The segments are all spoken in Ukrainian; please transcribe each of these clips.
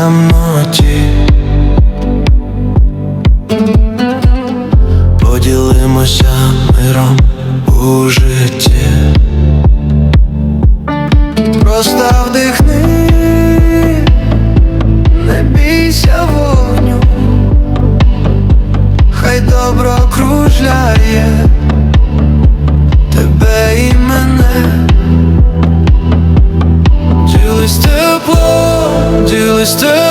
темноті, поділимося миром у житті, просто вдихни, не бійся вогню, хай добро кружляє тебе і мене. Теплом, ділись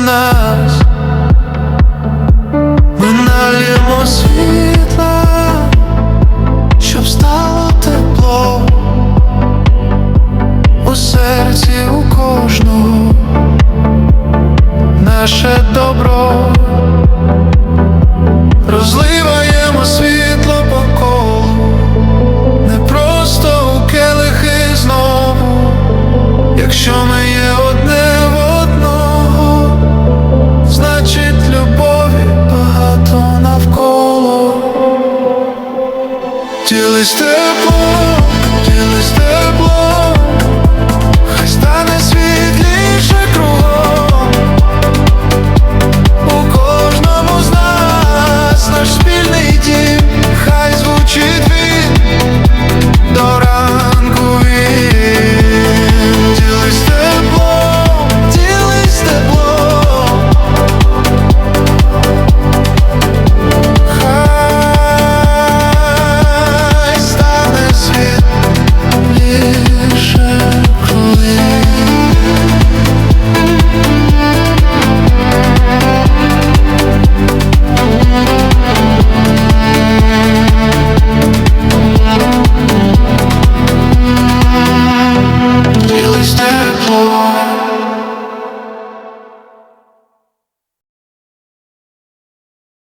нас, ми нальємо світла, щоб стало тепло у серці у кожного наше добро. Розливаємо Ділись тепло, ділись тепло, хай стане світ.